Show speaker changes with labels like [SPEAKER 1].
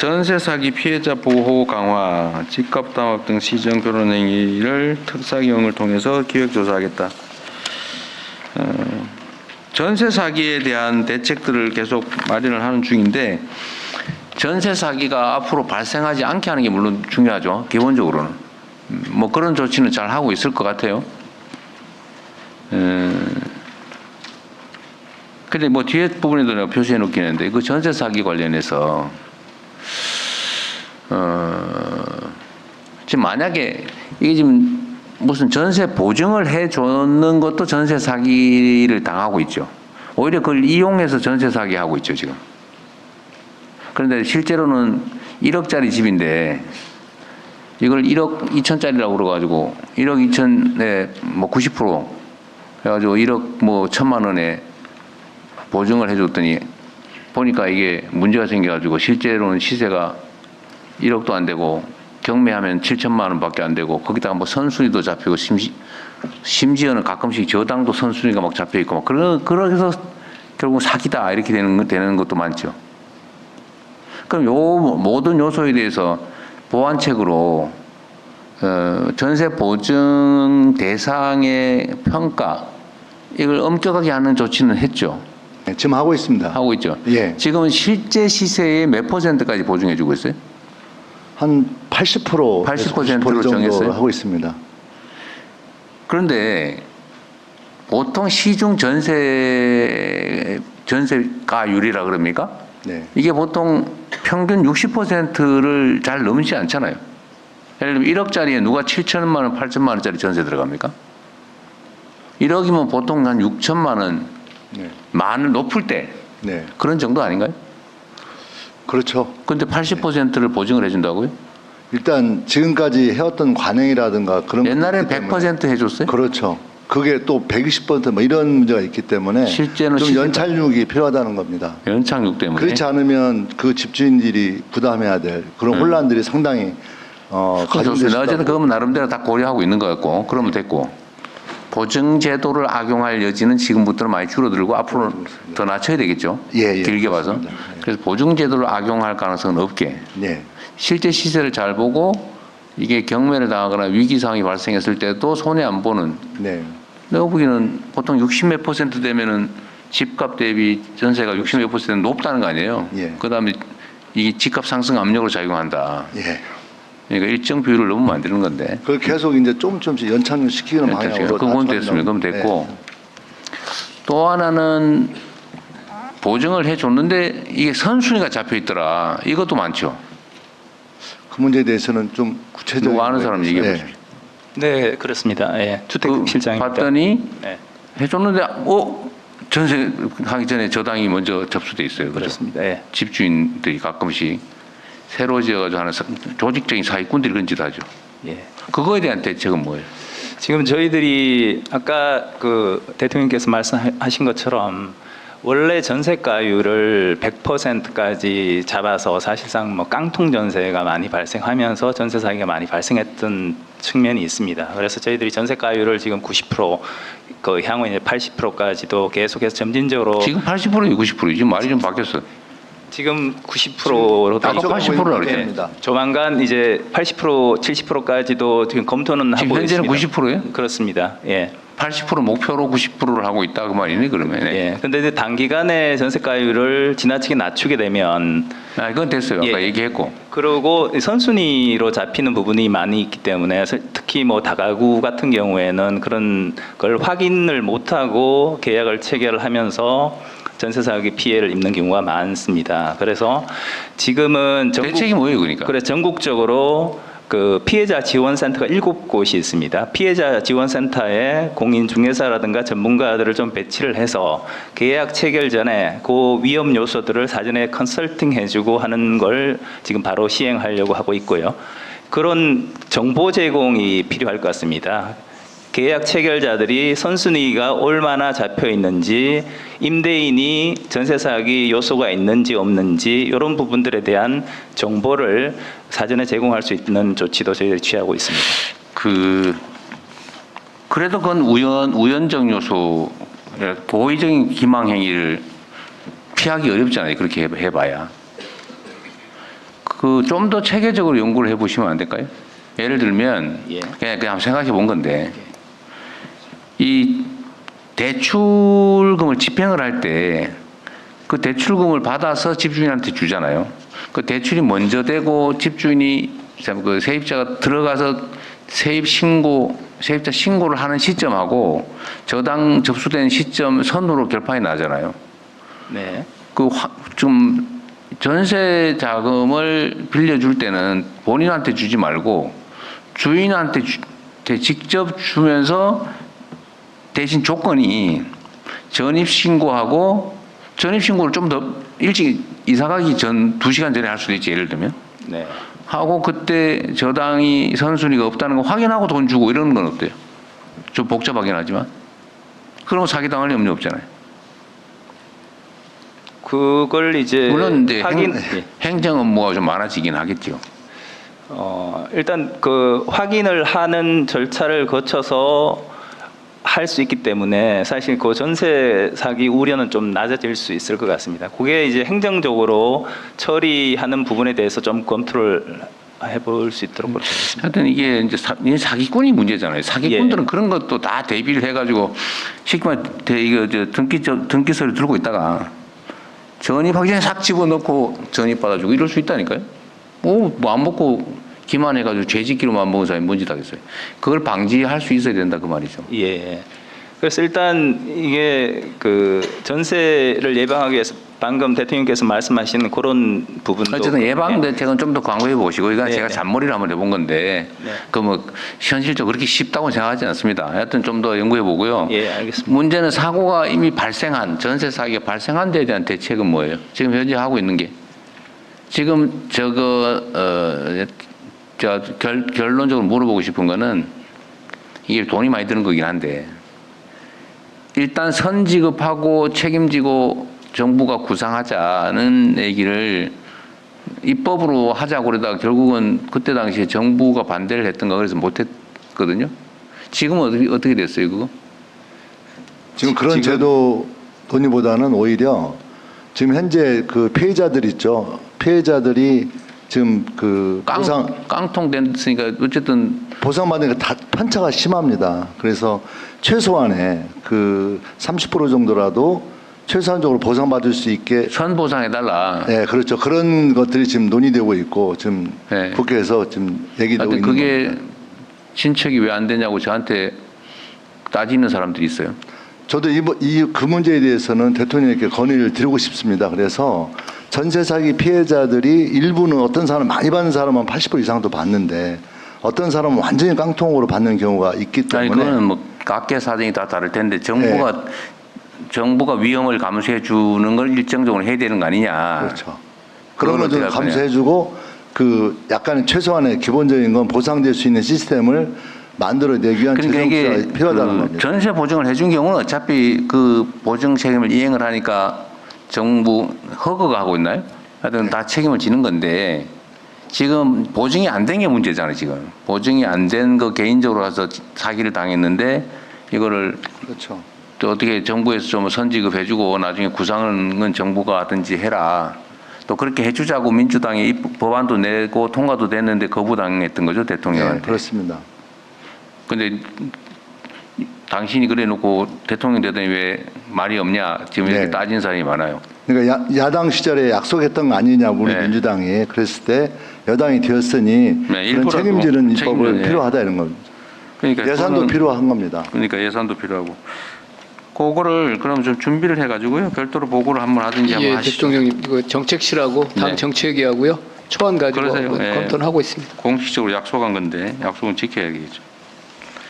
[SPEAKER 1] 전세 사기 피해자 보호 강화, 집값 담합 등 시정 결혼 행위를 특사 경을 통해서 기획 조사하겠다. 어, 전세 사기에 대한 대책들을 계속 마련을 하는 중인데 전세 사기가 앞으로 발생하지 않게 하는 게 물론 중요하죠. 기본적으로는 음, 뭐 그런 조치는 잘 하고 있을 것 같아요. 음, 근데 뭐 뒤에 부분에도 내가 표시해 놓긴 했는데 그 전세 사기 관련해서 어 지금 만약에 이게 지금 무슨 전세 보증을 해 줬는 것도 전세 사기를 당하고 있죠. 오히려 그걸 이용해서 전세 사기 하고 있죠, 지금. 그런데 실제로는 1억짜리 집인데 이걸 1억 2천짜리라고 그래가지고 1억 2천에 뭐 90% 해가지고 1억 뭐 천만 원에 보증을 해줬더니 보니까 이게 문제가 생겨가지고 실제로는 시세가 1억도 안 되고 경매하면 7천만 원밖에 안 되고 거기다가 뭐 선순위도 잡히고 심지, 심지어는 가끔씩 저당도 선순위가 막 잡혀 있고 막 그러 그래서 결국 사기다 이렇게 되는 거- 되는 것도 많죠. 그럼 요 모든 요소에 대해서 보완책으로 어, 전세 보증 대상의 평가 이걸 엄격하게 하는 조치는 했죠.
[SPEAKER 2] 네, 지금 하고 있습니다.
[SPEAKER 1] 하고 있죠.
[SPEAKER 2] 예.
[SPEAKER 1] 지금은 실제 시세의 몇 퍼센트까지 보증해주고 있어요?
[SPEAKER 2] 한 80%
[SPEAKER 1] 80%로
[SPEAKER 2] 정도
[SPEAKER 1] 정했어요?
[SPEAKER 2] 하고 있습니다.
[SPEAKER 1] 그런데 보통 시중 전세 전세가율이라 그럽니까?
[SPEAKER 2] 네.
[SPEAKER 1] 이게 보통 평균 60%를 잘 넘지 않잖아요. 예를 들면 1억짜리에 누가 7천만 원, 8천만 원짜리 전세 들어갑니까? 1억이면 보통 한 6천만 원,
[SPEAKER 2] 네.
[SPEAKER 1] 만 높을 때
[SPEAKER 2] 네.
[SPEAKER 1] 그런 정도 아닌가요?
[SPEAKER 2] 그렇죠.
[SPEAKER 1] 근데 80%를 보증을 해준다고요?
[SPEAKER 2] 일단 지금까지 해왔던 관행이라든가 그런 때문에
[SPEAKER 1] 100% 해줬어요?
[SPEAKER 2] 그렇죠. 그게 또 120%뭐 이런 문제가 있기 때문에
[SPEAKER 1] 실제는
[SPEAKER 2] 좀 연착륙이 필요하다는 겁니다.
[SPEAKER 1] 연착륙 때문에.
[SPEAKER 2] 그렇지 않으면 그 집주인들이 부담해야 될 그런
[SPEAKER 1] 음.
[SPEAKER 2] 혼란들이 상당히 어. 가중될 수
[SPEAKER 1] 어쨌든
[SPEAKER 2] 있다고.
[SPEAKER 1] 그건 나름대로 다 고려하고 있는 것 같고 그러면 됐고 보증 제도를 악용할 여지는 지금부터는 많이 줄어들고 앞으로 더 낮춰야 되겠죠.
[SPEAKER 2] 예, 예,
[SPEAKER 1] 길게 봐서.
[SPEAKER 2] 예.
[SPEAKER 1] 그래서 보증 제도를 악용할 가능성은 없게
[SPEAKER 2] 네.
[SPEAKER 1] 실제 시세를 잘 보고 이게 경매를 당하거나 위기 상황이 발생했을 때도 손해 안 보는
[SPEAKER 2] 네.
[SPEAKER 1] 내가 보기에는 보통 60몇 퍼센트 되면은 집값 대비 전세가 60몇 퍼센트 높다는 거 아니에요.
[SPEAKER 2] 예.
[SPEAKER 1] 그다음에 이게 집값 상승 압력으로 작용한다.
[SPEAKER 2] 예.
[SPEAKER 1] 그러니까 일정 비율을 너무 만드는 건데.
[SPEAKER 2] 그걸 계속 이제 조금 조금씩 연착륙 시키는 방향으로
[SPEAKER 1] 그건
[SPEAKER 2] 다
[SPEAKER 1] 됐습니다. 그럼
[SPEAKER 2] 네.
[SPEAKER 1] 됐고 또 하나는 보증을 해줬는데 이게 선순위가 잡혀 있더라. 이것도 많죠.
[SPEAKER 2] 그 문제에 대해서는 좀 구체적인
[SPEAKER 1] 누구 아는 사람 얘기해 보십시오.
[SPEAKER 3] 네, 그렇습니다. 예, 주택
[SPEAKER 1] 그
[SPEAKER 3] 실장입니다.
[SPEAKER 1] 봤더니
[SPEAKER 3] 네,
[SPEAKER 1] 해줬는데 어 전세 하기 전에 저당이 먼저 접수돼 있어요. 그죠?
[SPEAKER 3] 그렇습니다. 예.
[SPEAKER 1] 집주인들이 가끔씩 새로 지어가지고 하는 사- 조직적인 사기꾼들이 그런 짓 하죠.
[SPEAKER 3] 예.
[SPEAKER 1] 그거에 대한 대책은 뭐예요?
[SPEAKER 3] 지금 저희들이 아까 그 대통령께서 말씀하신 것처럼 원래 전세가율을 100%까지 잡아서 사실상 뭐 깡통 전세가 많이 발생하면서 전세 사기가 많이 발생했던 측면이 있습니다. 그래서 저희들이 전세가율을 지금 90%그 향후 이제 80%까지도 계속해서 점진적으로
[SPEAKER 1] 지금 80%이 90%이 지금 말이 좀 바뀌었어.
[SPEAKER 3] 지금 90%로
[SPEAKER 1] 아까 80%라 그랬잖아요.
[SPEAKER 2] 입니다.
[SPEAKER 3] 조만간 이제 80% 70%까지도 지금 검토는
[SPEAKER 1] 지금
[SPEAKER 3] 하고
[SPEAKER 1] 현재는
[SPEAKER 3] 있습니다.
[SPEAKER 1] 90%예요?
[SPEAKER 3] 그렇습니다. 예.
[SPEAKER 1] 80% 목표로 90%를 하고 있다 그 말이네 그러면. 네.
[SPEAKER 3] 예. 근데 이제 단기간에 전세가율을 지나치게 낮추게 되면
[SPEAKER 1] 아 이건 됐어요. 아까
[SPEAKER 3] 예.
[SPEAKER 1] 얘기했고.
[SPEAKER 3] 그리고 선순위로 잡히는 부분이 많이 있기 때문에 서- 특히 뭐 다가구 같은 경우에는 그런 걸 확인을 못하고 계약을 체결하면서 전세 사기 피해를 입는 경우가 많습니다. 그래서 지금은 전국
[SPEAKER 1] 대책이 뭐예요 그러니까?
[SPEAKER 3] 그래 전국적으로 그 피해자 지원 센터가 일곱 곳이 있습니다. 피해자 지원 센터에 공인 중개사라든가 전문가들을 좀 배치를 해서 계약 체결 전에 그 위험 요소들을 사전에 컨설팅 해주고 하는 걸 지금 바로 시행하려고 하고 있고요. 그런 정보 제공이 필요할 것 같습니다. 계약 체결자들이 선순위가 얼마나 잡혀 있는지 임대인이 전세 사기 요소가 있는지 없는지 이런 부분들에 대한 정보를 사전에 제공할 수 있는 조치도 저희들이 취하고 있습니다.
[SPEAKER 1] 그 그래도 그건 우연 우연적 요소 고의적인 기망 행위를 피하기 어렵잖아요. 그렇게 해- 해봐야. 그- 그좀 더 체계적으로 연구를 해보시면 안 될까요? 예를 들면
[SPEAKER 3] 예.
[SPEAKER 1] 그냥 그냥 생각해 본 건데 이 대출금을 집행을 할 때 그 대출금을 받아서 집주인한테 주잖아요. 그 대출이 먼저 되고 집주인이 참그 세입자가 들어가서 세입 신고 세입자 신고를 하는 시점하고 저당 접수된 시점 선으로 결판이 나잖아요.
[SPEAKER 3] 네.
[SPEAKER 1] 그좀 전세 자금을 빌려줄 때는 본인한테 주지 말고 주인한테 주- 대- 직접 주면서 대신 조건이 전입 신고하고 전입 신고를 좀 더 일찍 이사 가기 전 두 시간 전에 할 수도 있지 예를 들면
[SPEAKER 3] 네.
[SPEAKER 1] 하고 그때 저당이 선순위가 없다는 거 확인하고 돈 주고 이러는 건 어때요? 좀 복잡하긴 하지만 그럼 사기 당할 염려 없잖아요.
[SPEAKER 3] 그걸 이제
[SPEAKER 1] 물론 이제
[SPEAKER 3] 확인
[SPEAKER 1] 행,
[SPEAKER 3] 예.
[SPEAKER 1] 행정 업무가 좀 많아지긴 하겠죠.
[SPEAKER 3] 어, 일단 그 확인을 하는 절차를 거쳐서 할 수 있기 때문에 사실 그 전세 사기 우려는 좀 낮아질 수 있을 것 같습니다. 그게 이제 행정적으로 처리하는 부분에 대해서 좀 검토를 해볼 수 있도록 그렇게 하겠습니다.
[SPEAKER 1] 하여튼 이게 이제 사, 이게 사기꾼이 문제잖아요. 사기꾼들은
[SPEAKER 3] 예.
[SPEAKER 1] 그런 것도 다 대비를 해가지고 쉽게 말해 대- 이거 저 등기 저, 등기서를 들고 있다가 전입하기 전에 싹 집어넣고 전입 받아주고 이럴 수 있다니까요. 뭐안 먹고 기만해가지고 죄짓기로만 먹은 사람이 뭔지 하겠어요. 그걸 방지할 수 있어야 된다 그 말이죠.
[SPEAKER 3] 예. 그래서 일단 이게 그 전세를 예방하기 위해서 방금 대통령께서 말씀하시는 그런 부분도
[SPEAKER 1] 어쨌든 예방
[SPEAKER 3] 예.
[SPEAKER 1] 대책은 좀 더 광고해 보시고 이건
[SPEAKER 3] 네,
[SPEAKER 1] 제가
[SPEAKER 3] 네.
[SPEAKER 1] 잔머리를 한번 해본 건데
[SPEAKER 3] 네.
[SPEAKER 1] 그뭐 현실적으로 그렇게 쉽다고 생각하지 않습니다. 하여튼 좀 더 연구해 보고요.
[SPEAKER 3] 예, 알겠습니다.
[SPEAKER 1] 문제는 사고가 이미 발생한 전세 사기가 발생한 데에 대한 대책은 뭐예요? 지금 현재 하고 있는 게 지금 저거 어 저 결론적으로 물어보고 싶은 거는 이게 돈이 많이 드는 거긴 한데 일단 선지급하고 책임지고 정부가 구상하자는 얘기를 입법으로 하자고 그러다가 결국은 그때 당시에 정부가 반대를 했던가 그래서 못했거든요. 지금은 어떻게, 어떻게 됐어요, 그거?
[SPEAKER 2] 지금 그런
[SPEAKER 1] 지금-
[SPEAKER 2] 제도 논의보다는 오히려 지금 현재 그 피해자들 있죠. 피해자들이 지금 그
[SPEAKER 1] 깡,
[SPEAKER 2] 보상
[SPEAKER 1] 깡통 됐으니까 어쨌든
[SPEAKER 2] 보상받는 게다 편차가 심합니다. 그래서 최소한의 그 30% 정도라도 최소한적으로 보상받을 수 있게
[SPEAKER 1] 선 보상해 달라.
[SPEAKER 2] 네, 그렇죠. 그런 것들이 지금 논의되고 있고 지금
[SPEAKER 1] 네.
[SPEAKER 2] 국회에서 지금 얘기되고 있는
[SPEAKER 1] 그게
[SPEAKER 2] 겁니다.
[SPEAKER 1] 신책이 왜 안 되냐고 저한테 따지는 사람들이 있어요.
[SPEAKER 2] 저도 이 그 문제에 대해서는 대통령에게 건의를 드리고 싶습니다. 그래서 전세 사기 피해자들이 일부는 어떤 사람 많이 받는 사람은 80% 이상도 받는데 어떤 사람은 완전히 깡통으로 받는 경우가 있기
[SPEAKER 1] 아니
[SPEAKER 2] 때문에
[SPEAKER 1] 그거는 뭐 각계 사정이 다 다를 텐데 정부가 정부가 위험을 감수해 주는 걸 일정적으로 해야 되는 거 아니냐.
[SPEAKER 2] 그렇죠. 그런
[SPEAKER 1] 할 거냐.
[SPEAKER 2] 감수해 주고 그 약간 최소한의 기본적인 건 보상될 수 있는 시스템을 만들어내기 위한
[SPEAKER 1] 그러니까 이게
[SPEAKER 2] 필요하다는
[SPEAKER 1] 그
[SPEAKER 2] 겁니다.
[SPEAKER 1] 전세 보증을 해준 경우는 어차피 그 보증 책임을 이행을 하니까 정부 허가가 하고 있나요? 하여튼 다 책임을 지는 건데 지금 보증이 안 된 게 문제잖아요. 지금 보증이 안 된 거 개인적으로 가서 사기를 당했는데 이거를
[SPEAKER 2] 그렇죠.
[SPEAKER 1] 또 어떻게 정부에서 좀 선지급 해 주고 나중에 구상은 정부가 하든지 해라. 또 그렇게 해 주자고 민주당이 이 법안도 내고 통과도 됐는데 거부당했던 거죠
[SPEAKER 2] 네,
[SPEAKER 1] 대통령한테.
[SPEAKER 2] 그렇습니다.
[SPEAKER 1] 근데 당신이 그래놓고 대통령 되더니 왜 말이 없냐 지금 이렇게
[SPEAKER 2] 네.
[SPEAKER 1] 따진 사람이 많아요.
[SPEAKER 2] 그러니까 야, 야당 시절에 약속했던 거 아니냐 우리
[SPEAKER 1] 네.
[SPEAKER 2] 민주당이 그랬을 때 여당이 되었으니
[SPEAKER 1] 네,
[SPEAKER 2] 그런 책임지는 입법을
[SPEAKER 1] 책임져야
[SPEAKER 2] 필요하다 이런 겁니다.
[SPEAKER 1] 그러니까
[SPEAKER 2] 예산도 필요한 겁니다.
[SPEAKER 1] 그러니까 예산도 필요하고. 그거를 그럼 좀 준비를 해가지고요 별도로 보고를 한번 하든지 한번
[SPEAKER 4] 예,
[SPEAKER 1] 하시죠.
[SPEAKER 4] 대통령님 이거 정책실하고 당
[SPEAKER 1] 네.
[SPEAKER 4] 정책위하고요 초안 가지고
[SPEAKER 1] 그러세요. 예.
[SPEAKER 4] 검토를 하고 있습니다.
[SPEAKER 1] 공식적으로 약속한 건데 약속은 지켜야겠죠.